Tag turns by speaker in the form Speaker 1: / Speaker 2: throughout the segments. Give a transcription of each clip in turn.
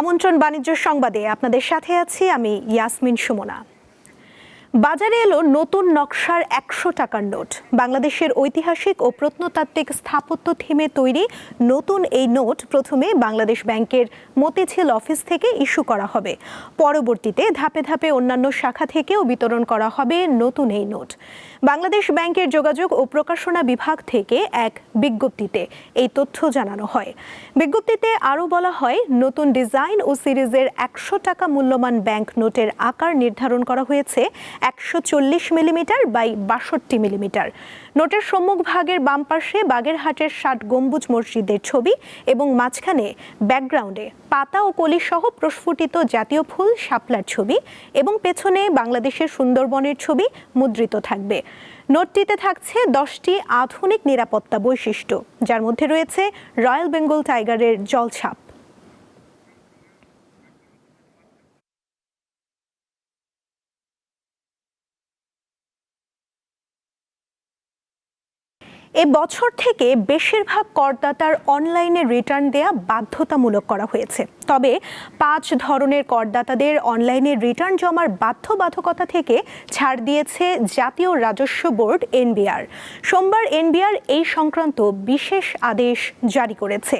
Speaker 1: আমন্ত্রণ বাণিজ্য সংবাদে আপনাদের সাথে আছি আমি ইয়াসমিন সুমনা। বাজারে এলো নতুন নকশার একশো টাকার নোট। বাংলাদেশের ঐতিহাসিক ও প্রত্নতাত্ত্বিক স্থাপত্য থিমে তৈরি নতুন এই নোট প্রথমে বাংলাদেশ ব্যাংকের মতিঝিল অফিস থেকে ইস্যু করা হবে। পরবর্তীতে ধাপে ধাপে অন্যান্য শাখা থেকেও বিতরণ করা হবে নতুন এই নোট। বাংলাদেশ ব্যাংকের যোগাযোগ ও প্রকাশনা বিভাগ থেকে এক বিজ্ঞপ্তিতে এই তথ্য জানানো হয়। বিজ্ঞপ্তিতে আরও বলা হয়, নতুন ডিজাইন ও সিরিজের একশো টাকা মূল্যমান ব্যাংক নোটের আকার নির্ধারণ করা হয়েছে একশো চল্লিশ মিলিমিটার বাই বাষট্টি মিলিমিটার। নোটের সম্মুখ ভাগের বাম পাশে বাগেরহাটের ষাট গম্বুজ মসজিদের ছবি এবং মাঝখানে ব্যাকগ্রাউন্ডে পাতা ও কলি সহ প্রস্ফুটিত জাতীয় ফুল, শাপলার ছবি এবং পেছনে বাংলাদেশের সুন্দরবনের ছবি মুদ্রিত থাকবে। নোটটিতে থাকছে দশটি আধুনিক নিরাপত্তা বৈশিষ্ট্য যার মধ্যে রয়েছে রয়্যাল বেঙ্গল টাইগারের জলছাপ। এ বছর থেকে বেশিরভাগ করদাতার অনলাইনে রিটার্ন দেয়া বাধ্যতামূলক করা হয়েছে। তবে পাঁচ ধরনের করদাতাদের অনলাইনে রিটার্ন জমার বাধ্যবাধকতা থেকে ছাড় দিয়েছে জাতীয় রাজস্ব বোর্ড এনবিআর। সোমবার এনবিআর এই সংক্রান্ত বিশেষ আদেশ জারি করেছে।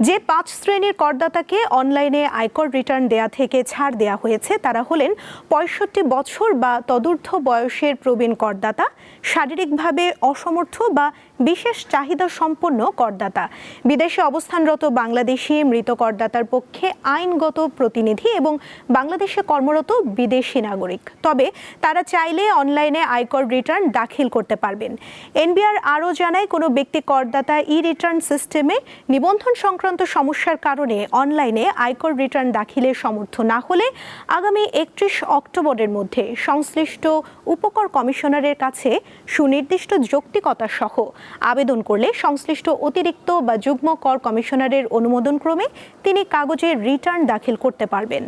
Speaker 1: যে পাঁচ শ্রেণির করদাতাকে অনলাইনে আয়কর রিটার্ন দেয়া থেকে ছাড় দেয়া হয়েছে, তারা হলেন পঁয়ষট্টি বছর বা তদূর্ধ্ব বয়সের প্রবীণ করদাতা, শারীরিকভাবে অসমর্থ বা বিশেষ চাহিদা সম্পন্ন করদাতা। বিদেশে অবস্থানরত বাংলাদেশি মৃত করদাতার পক্ষে আইনগত প্রতিনিধি এবং বাংলাদেশে কর্মরত বিদেশি নাগরিক। তবে তারা চাইলে অনলাইনে আয়কর রিটার্ন দাখিল করতে পারবেন। এনবিআর আরও জানায়, কোনো ব্যক্তি করদাতা ই রিটার্ন সিস্টেমে নিবন্ধন সংক্রান্ত সমস্যার কারণে অনলাইনে আয়কর রিটার্ন দাখিলে সমর্থ না হলে আগামী একত্রিশ অক্টোবরের মধ্যে সংশ্লিষ্ট উপকর কমিশনারের কাছে সুনির্দিষ্ট যৌক্তিকতা সহ আবেদন করলে সংশ্লিষ্ট অতিরিক্ত বা যুগ্ম কর কমিশনারের অনুমোদন ক্রমে তিনি কাগজে রিটার্ন দাখিল করতে পারবেন।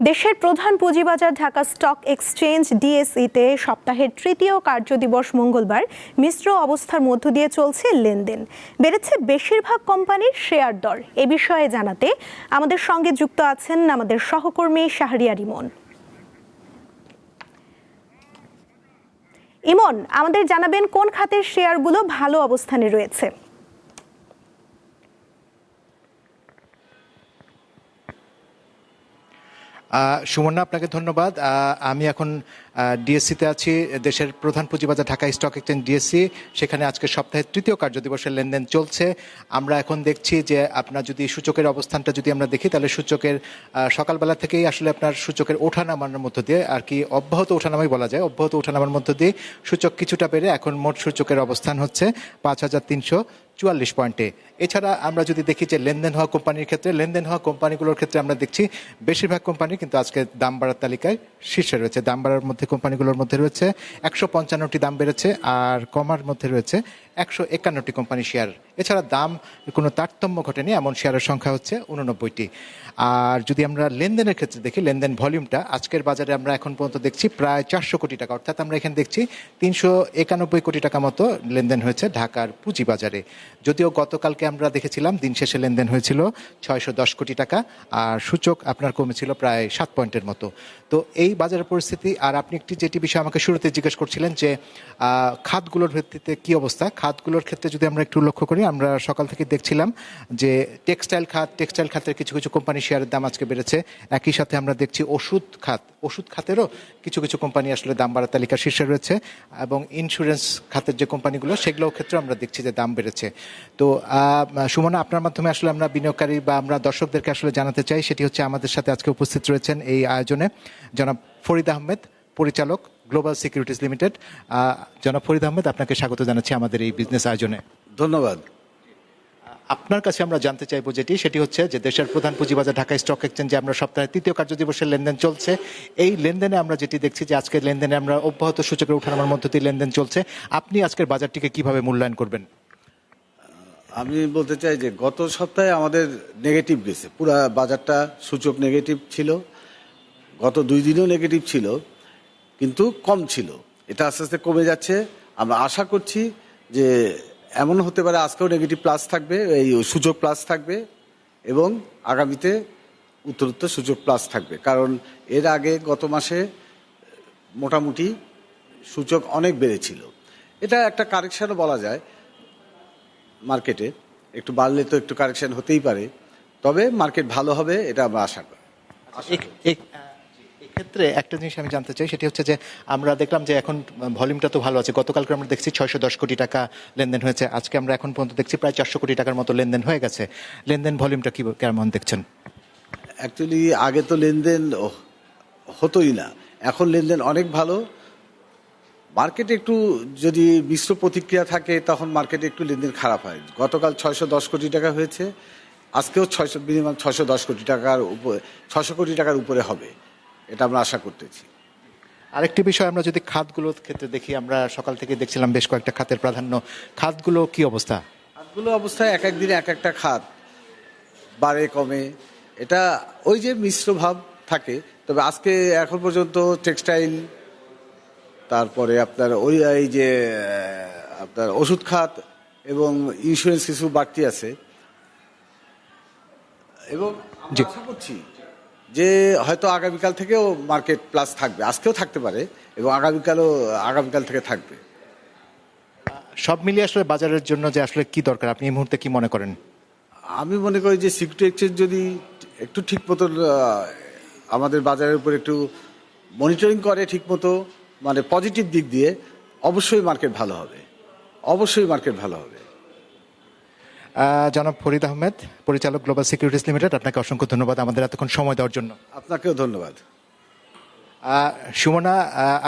Speaker 1: দেশের প্রধান পুঁজিবাজার ঢাকা স্টক এক্সচেঞ্জ ডিএসইতে সপ্তাহের তৃতীয় কার্যদিবস মঙ্গলবার মিশ্র অবস্থার মধ্য দিয়ে চলছে লেনদেন। বেড়েছে বেশিরভাগ কোম্পানির শেয়ার দর। এ বিষয়ে জানাতে আমাদের সঙ্গে যুক্ত আছেন আমাদের সহকর্মী শাহরিয়ার ইমন। ইমন, আমাদের জানাবেন কোন খাতের শেয়ারগুলো ভালো অবস্থানে রয়েছে।
Speaker 2: সুমন্না সুমনা আপনাকে ধন্যবাদ। আমি এখন ডিএসসিতে আছি, দেশের প্রধান পুঁজিবাজার ঢাকা স্টক এক্সচেঞ্জ ডিএসসি সেখানে আজকে সপ্তাহের তৃতীয় কার্যদিবসের লেনদেন চলছে। আমরা এখন দেখছি যে আপনার যদি সূচকের অবস্থানটা যদি আমরা দেখি, তাহলে সূচকের সকালবেলা থেকেই আসলে আপনার সূচকের ওঠানামার মধ্য দিয়ে, আর কি অব্যাহত ওঠানামাই বলা যায়, অব্যাহত ওঠানামার মধ্য দিয়ে সূচক কিছুটা বেড়ে এখন মোট সূচকের অবস্থান হচ্ছে পাঁচ হাজার তিনশো চুয়াল্লিশ পয়েন্টে এছাড়া আমরা যদি দেখি যে লেনদেন হওয়া কোম্পানির ক্ষেত্রে, লেনদেন হওয়া কোম্পানিগুলোর ক্ষেত্রে আমরা দেখছি, বেশিরভাগ কোম্পানি কিন্তু আজকে দাম বাড়ার তালিকায় শীর্ষে রয়েছে। দাম বাড়ার মধ্যে কোম্পানিগুলোর মধ্যে রয়েছে একশো পঞ্চান্নটি দাম বেড়েছে আর কমার মধ্যে রয়েছে একশো একান্নটি কোম্পানি শেয়ার এছাড়া দাম কোনো তারতম্য ঘটেনি, এমন শেয়ারের সংখ্যা হচ্ছে উননব্বইটি। আর যদি আমরা লেনদেনের ক্ষেত্রে দেখি, লেনদেন ভলিউমটা, আজকের বাজারে আমরা এখন পর্যন্ত দেখছি প্রায় চারশো কোটি টাকা, অর্থাৎ আমরা এখানে দেখছি তিনশো একানব্বই কোটি টাকা মতো লেনদেন হয়েছে ঢাকার পুঁজি বাজারে। যদিও গতকালকে আমরা দেখেছিলাম, দিন শেষে লেনদেন হয়েছিল ছয়শো দশ কোটি টাকা, আর সূচক আপনার কমেছিল প্রায় সাত পয়েন্টের মতো। তো এই বাজারের পরিস্থিতি, আর আপনি একটি যেটি বিষয় আমাকে শুরুতে জিজ্ঞেস করছিলেন যে খাতগুলোর ভিত্তিতে কি অবস্থা? খাতগুলোর ক্ষেত্রে যদি আমরা একটু লক্ষ্য করি আমরা সকাল থেকে দেখছিলাম যে টেক্সটাইল খাত, টেক্সটাইল খাতের কিছু কিছু কোম্পানি শেয়ারের দাম আজকে বেড়েছে। একই সাথে আমরা দেখছি ওষুধ খাত, ওষুধ খাতেরও কিছু কিছু কোম্পানি আসলে দাম বাড়ার তালিকার শীর্ষে রয়েছে এবং ইন্স্যুরেন্স খাতের যে কোম্পানিগুলো, সেগুলোর ক্ষেত্রে আমরা দেখছি যে দাম বেড়েছে। তো সুমনা, আপনার মাধ্যমে আসলে আমরা বিনিয়োগকারী বা আমরা দর্শকদেরকে আসলে জানাতে চাই, সেটি হচ্ছে আমাদের সাথে আজকে উপস্থিত রয়েছেন এই আয়োজনে জনাব ফরিদ আহমেদ, পরিচালক গ্লোবাল সিকিউরিটিজ লিমিটেড। জনাব ফরিদ আহমেদ, আপনাকে স্বাগত জানাচ্ছি আমাদের এই বিজনেস আয়োজনে।
Speaker 3: ধন্যবাদ।
Speaker 2: আপনার কাছে আমরা জানতে চাইব যেটি, সেটি হচ্ছে যে দেশের প্রধান পুঁজিবাজার ঢাকা স্টক এক্সচেঞ্জে আমরা সপ্তাহে তৃতীয় কার্যদিবসের লেনদেন চলছে। এই লেনদেনে আমরা যেটি দেখছি যে আজকের লেনদেনে আমরা অব্যাহত সূচকের ওঠানামার মধ্য দিয়ে লেনদেন চলছে। আপনি আজকের বাজারটিকে কীভাবে মূল্যায়ন করবেন?
Speaker 3: আমি বলতে চাই যে গত সপ্তাহে আমাদের নেগেটিভ গেছে। পুরা বাজারটা সূচক নেগেটিভ ছিল। গত দুই দিনও নেগেটিভ ছিল, কিন্তু কম ছিল। এটা আস্তে আস্তে কমে যাচ্ছে। আমরা আশা করছি যে এমন হতে পারে আজকেও নেগেটিভ প্লাস থাকবে এই সুযোগ প্লাস থাকবে এবং আগামীতে উত্তরোত্তর সুযোগ প্লাস থাকবে। কারণ এর আগে গত মাসে মোটামুটি সূচক অনেক বেড়েছিল। এটা একটা কারেকশানও বলা যায় মার্কেটে একটু বাড়লে তো একটু কারেকশান হতেই পারে। তবে মার্কেট ভালো হবে এটা আমরা আশা করি।
Speaker 2: এ- একটা জিনিস আমি জানতে চাই, সেটি হচ্ছে যে আমরা দেখলাম যে এখন ভলিউমটা তো ভালো আছে। গতকালকে আমরা দেখছি ছয়শো দশ কোটি টাকা লেনদেন হয়েছে। আজকে আমরা এখন পর্যন্ত দেখছি প্রায় চারশো কোটি টাকার মতো লেনদেন হয়ে গেছে। লেনদেন ভলিউমটা কি কেমন দেখছেন?
Speaker 3: অ্যাকচুয়ালি আগে তো লেনদেন হতোই না। এখন লেনদেন অনেক ভালো। মার্কেটে একটু যদি মিশ্র প্রতিক্রিয়া থাকে, তখন মার্কেটে একটু লেনদেন খারাপ হয়। গতকাল ছয়শো দশ কোটি টাকা হয়েছে। আজকেও ছয়শো, মিনিমাম ছয়শো দশ কোটি টাকার উপরে ছশো কোটি টাকার উপরে হবে। এটা আমরা আশা করতেছি।
Speaker 2: আরেকটি বিষয় আমরা যদি খাতগুলোর ক্ষেত্রে দেখি আমরা সকাল থেকে দেখছিলাম বেশ কয়েকটা খাতের প্রাধান্য। খাতগুলো কি অবস্থা?
Speaker 3: খাতগুলো অবস্থায় এক এক দিনে এক একটা খাত। বাড়ে কমে। এটা ওই যে মিশ্র ভাব থাকে তবে আজকে এখন পর্যন্ত টেক্সটাইল তারপরে আপনার ওই এই যে আপনার ওষুধ খাত এবং ইন্স্যুরেন্স কিছু বাড়তি আছে। এবং আশা করছি যে হয়তো আগামীকাল থেকেও মার্কেট প্লাস থাকবে। আজকেও থাকতে পারে এবং আগামীকালও আগামীকাল থেকে থাকবে।
Speaker 2: সব মিলিয়ে আসলে বাজারের জন্য যে আসলে কি দরকার আপনি এই মুহূর্তে কি মনে করেন?
Speaker 3: আমি মনে করি যে সিকিউরিটি এক্সচেঞ্জ যদি একটু ঠিক মতো আমাদের বাজারের উপর একটু মনিটরিং করে ঠিক মতো মানে পজিটিভ দিক দিয়ে অবশ্যই মার্কেট ভালো হবে। অবশ্যই মার্কেট ভালো হবে।
Speaker 2: জনাব ফরিদ আহমেদ পরিচালক গ্লোবাল সিকিউরিটিজ লিমিটেড আপনাকে অসংখ্য ধন্যবাদ আমাদের এতক্ষণ সময় দেওয়ার জন্য।
Speaker 3: আপনাকেও ধন্যবাদ।
Speaker 2: সুমনা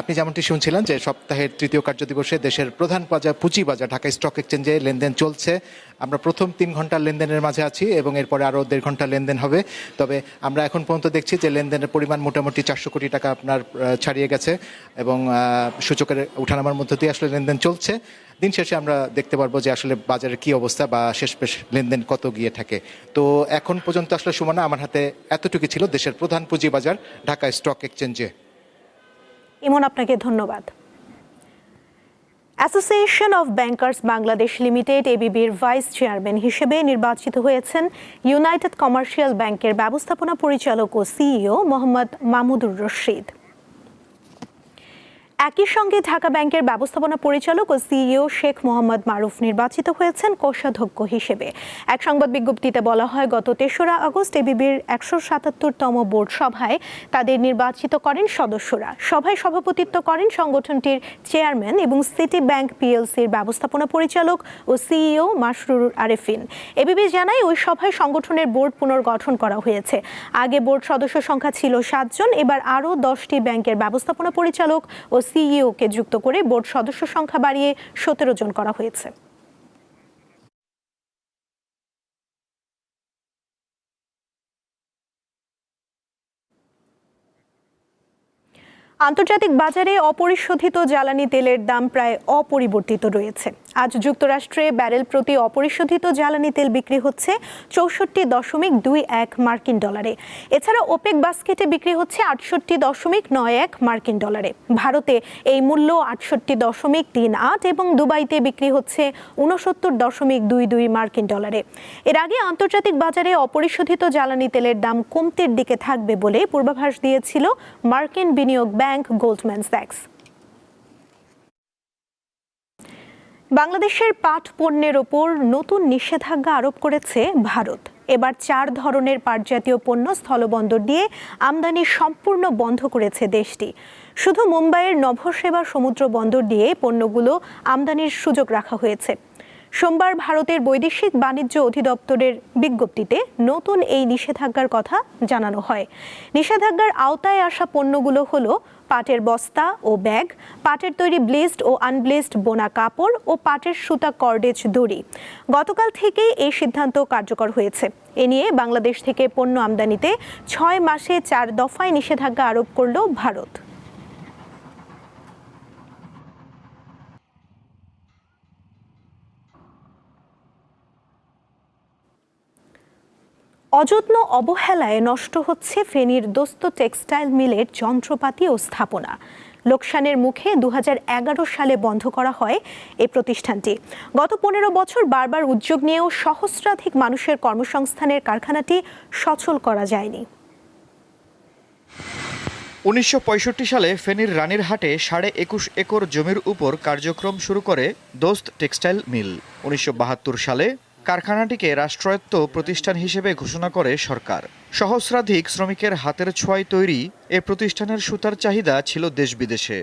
Speaker 2: আপনি যেমনটি শুনছিলেন যে সপ্তাহের তৃতীয় কার্যদিবসে দেশের প্রধান বাজার পুঁজি বাজার ঢাকা স্টক এক্সচেঞ্জে লেনদেন চলছে। আমরা প্রথম তিন ঘণ্টার লেনদেনের মাঝে আছি এবং এরপরে আরও দেড় ঘণ্টা লেনদেন হবে। তবে আমরা এখন পর্যন্ত দেখছি যে লেনদেনের পরিমাণ মোটামুটি চারশো কোটি টাকা আপনার ছাড়িয়ে গেছে এবং সূচকের উঠানামার মধ্য দিয়ে আসলে লেনদেন চলছে। দিন শেষে আমরা দেখতে পারব যে আসলে বাজারের কি অবস্থা বা শেষ পেশ লেনদেন কত গিয়ে থাকে। তো এখন পর্যন্ত আসলে সুমনা, আমার হাতে এতটুকু ছিল দেশের প্রধান পুঁজি বাজার ঢাকা স্টক এক্সচেঞ্জে।
Speaker 1: ইমন, আপনাকে ধন্যবাদ। Association of bankers Bangladesh limited এবিবির vice chairman হিসেবে নির্বাচিত হয়েছেন ইউনাইটেড কমার্শিয়াল ব্যাংকের ব্যবস্থাপনা পরিচালক ও সিইও মোহাম্মদ মামুদুর রশিদ। একই সঙ্গে ঢাকা ব্যাংকের ব্যবস্থাপনা পরিচালক ও সিইও শেখ মোহাম্মদ মারুফ নির্বাচিত হয়েছেন কোষাধ্যক্ষ হিসেবে। এক সংবাদ বিজ্ঞপ্তিতে বলা হয়, গত তেসরা আগস্ট এবিবির একশো সাতাত্তরতম বোর্ড সভায় তাদের নির্বাচিত করেন সদস্যরা। সভায় সভাপতিত্ব করেন সংগঠনটির চেয়ারম্যান এবং সিটি ব্যাংক পিএলসির ব্যবস্থাপনা পরিচালক ও সিইও মাসরুর আরেফিন। এবিবি জানায়, ওই সভায় সংগঠনের বোর্ড পুনর্গঠন করা হয়েছে। আগে বোর্ড সদস্য সংখ্যা ছিল সাতজন, এবার আরও দশটি ব্যাংকের ব্যবস্থাপনা পরিচালক ও সিইওকে যুক্ত করে বোর্ড সদস্য সংখ্যা বাড়িয়ে সতেরো জন করা হয়েছে। আন্তর্জাতিক বাজারে অপরিশোধিত জ্বালানি তেলের দাম প্রায় অপরিবর্তিত রয়েছে। আজ যুক্তরাষ্ট্রে ব্যারেল প্রতি অপরিশোধিত জ্বালানি তেল বিক্রি হচ্ছে চৌষট্টি দশমিক দুই এক মার্কিন ডলারে। এছাড়া ওপেক বাস্কেটে বিক্রি হচ্ছে আটষট্টি দশমিক নয় এক মার্কিন ডলারে। ভারতে এই মূল্য আটষট্টি দশমিক তিন আট এবং দুবাইতে বিক্রি হচ্ছে উনসত্তর দশমিক দুই দুই মার্কিন ডলারে। এর আগে আন্তর্জাতিক বাজারে অপরিশোধিত জ্বালানি তেলের দাম কমতির দিকে থাকবে বলে পূর্বাভাস দিয়েছিল মার্কিন বিনিয়োগ ব্যাংক। Goldman sax. বাংলাদেশের পাট পণ্যের ওপর নতুন নিষেধাজ্ঞা আরোপ করেছে ভারত। এবার চার ধরনের পাটজাতীয় পণ্য স্থলবন্দর দিয়ে আমদানি সম্পূর্ণ বন্ধ করেছে দেশটি। শুধু মুম্বাইয়ের নভসেবা সমুদ্র বন্দর দিয়ে পণ্যগুলো আমদানির সুযোগ রাখা হয়েছে। সোমবার ভারতের বৈদেশিক বাণিজ্য অধিদপ্তরের বিজ্ঞপ্তিতে নতুন এই নিষেধাজ্ঞার কথা জানানো হয়। নিষেধাজ্ঞার আওতায় আসা পণ্যগুলো হলো পাটের বস্তা ও ব্যাগ, পাটের তৈরি ব্লেসড ও আনব্লেসড বোনা কাপড় ও পাটের সুতা কর্ডেজ দড়ি। গতকাল থেকেই এই সিদ্ধান্ত কার্যকর হয়েছে। এ নিয়ে বাংলাদেশ থেকে পণ্য আমদানিতে ছয় মাসে চার দফায় নিষেধাজ্ঞা আরোপ করল ভারত। অযত্ন অবহেলায় নষ্ট হচ্ছে ফেনীর দোস্ত টেক্সটাইল মিলের যন্ত্রপাতি ও স্থাপনা। লোকসানের মুখে দু হাজার এগারো সালে বন্ধ করা হয় এই প্রতিষ্ঠানটি। গত পনেরো বছর বারবার উদ্যোগ নিয়েও সহস্রাধিক মানুষের কর্মসংস্থানের কারখানাটি সচল করা যায়নি।
Speaker 4: উনিশশো পঁয়ষট্টি সালে ফেনীর রানীরহাটে সাড়ে একুশ একর জমির উপর কার্যক্রম শুরু করে দোস্ত টেক্সটাইল মিল। উনিশশো বাহাত্তর সালে কারখানাটিকে রাষ্ট্রায়ত্ত প্রতিষ্ঠান হিসেবে ঘোষণা করে সরকার। সহস্রাধিক শ্রমিকের হাতের ছোঁয়ায় তৈরি এ প্রতিষ্ঠানের সুতার চাহিদা ছিল দেশ বিদেশে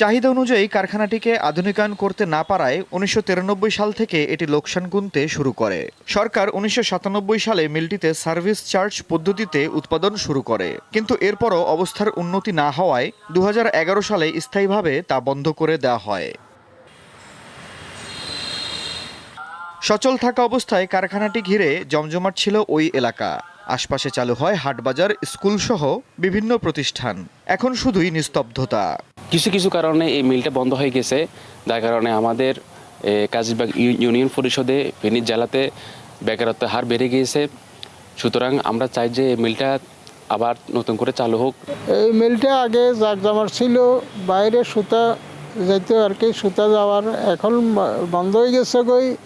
Speaker 4: চাহিদা অনুযায়ী কারখানাটিকে আধুনিকায়ন করতে না পারায় উনিশশো তিরানব্বই সাল থেকে এটি লোকসান গুনতে শুরু করে। সরকার উনিশশো সাতানব্বই সালে মিলটিতে সার্ভিস চার্জ পদ্ধতিতে উৎপাদন শুরু করে। কিন্তু এরপরও অবস্থার উন্নতি না হওয়ায় দু হাজার এগারো সালে স্থায়ীভাবে তা বন্ধ করে দেওয়া হয়। সচল থাকা অবস্থায় কারখানাটি ঘিরে জমজমাট ছিল ওই এলাকা। আশপাশে চালু হয় হাটবাজার স্কুল সহ বিভিন্ন প্রতিষ্ঠান। এখন শুধুই নিস্তব্ধতা।
Speaker 5: কিছু কিছু কারণে এই মিলটা বন্ধ হয়ে গেছে। যার কারণে আমাদের কাজীবাগ ইউ- ইউনিয়ন পরিষদে ফেনী জেলাতে বেকারত্বের হার বেড়ে গিয়েছে। সুতরাং আমরা চাই যে এই মিলটা আবার নতুন করে চালু হোক।
Speaker 6: এই মিলটা আগে জাকজমার ছিল বাইরে সুতা যেত আর কি সুতা যাওয়ার এখন বন্ধ হয়ে গেছে গই।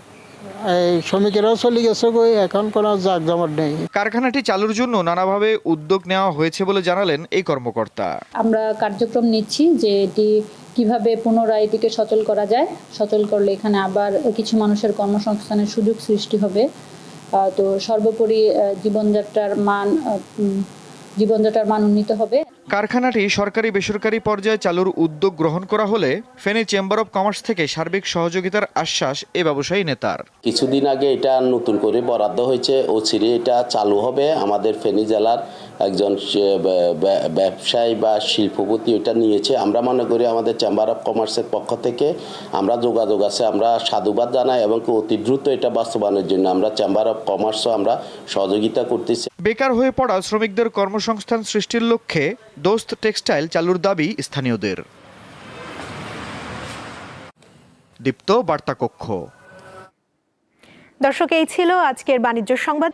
Speaker 6: এই শ্রমিকেরাও চলে গেছে গই এখন কোনো জাকজমার নেই।
Speaker 4: কারখানাটি চালুর জন্য নানাভাবে উদ্যোগ নেওয়া হয়েছে বলে জানালেন এই কর্মকর্তা।
Speaker 7: আমরা কার্যক্রম নিচ্ছি যে এটি কীভাবে পুনরায় এটিকে সচল করা যায়। সচল করলে এখানে আবার কিছু মানুষের কর্মসংস্থানের সুযোগ সৃষ্টি হবে। তো সর্বোপরি জীবনযাত্রার মান জীবনযাত্রার মান উন্নীত হবে।
Speaker 4: কারখানাটি সরকারি বেসরকারি পর্যায়ে চালুর উদ্যোগ গ্রহণ করা হলে ফেনী চেম্বার অব কমার্স থেকে সার্বিক সহযোগিতার আশ্বাস এ ব্যবসায়ী নেতার।
Speaker 8: কিছুদিন আগে এটা নতুন করে বরাদ্দ হয়েছে। ও ছিঁড়ে এটা চালু হবে আমাদের ফেনী জেলার একজন ব্যবসায়ী বা শিল্পপতি এটা নিয়েছে। আমরা মনে করি আমাদের চেম্বার অফ কমার্সের পক্ষ থেকে আমরা যোগাযোগ আছে আমরা সাধুবাদ জানাই এবং অতি দ্রুত এটা বাস্তবায়নের জন্য আমরা চেম্বার অফ কমার্সও আমরা সহযোগিতা করতেছি।
Speaker 4: বেকার হয়ে পড়া শ্রমিকদের কর্মসংস্থান সৃষ্টির লক্ষ্যে দোস্ত টেক্সটাইল চালুর দাবি স্থানীয়দের। দীপ্ত বার্তা কক্ষ
Speaker 1: দর্শক এই ছিল আজকের বাণিজ্য সংবাদ।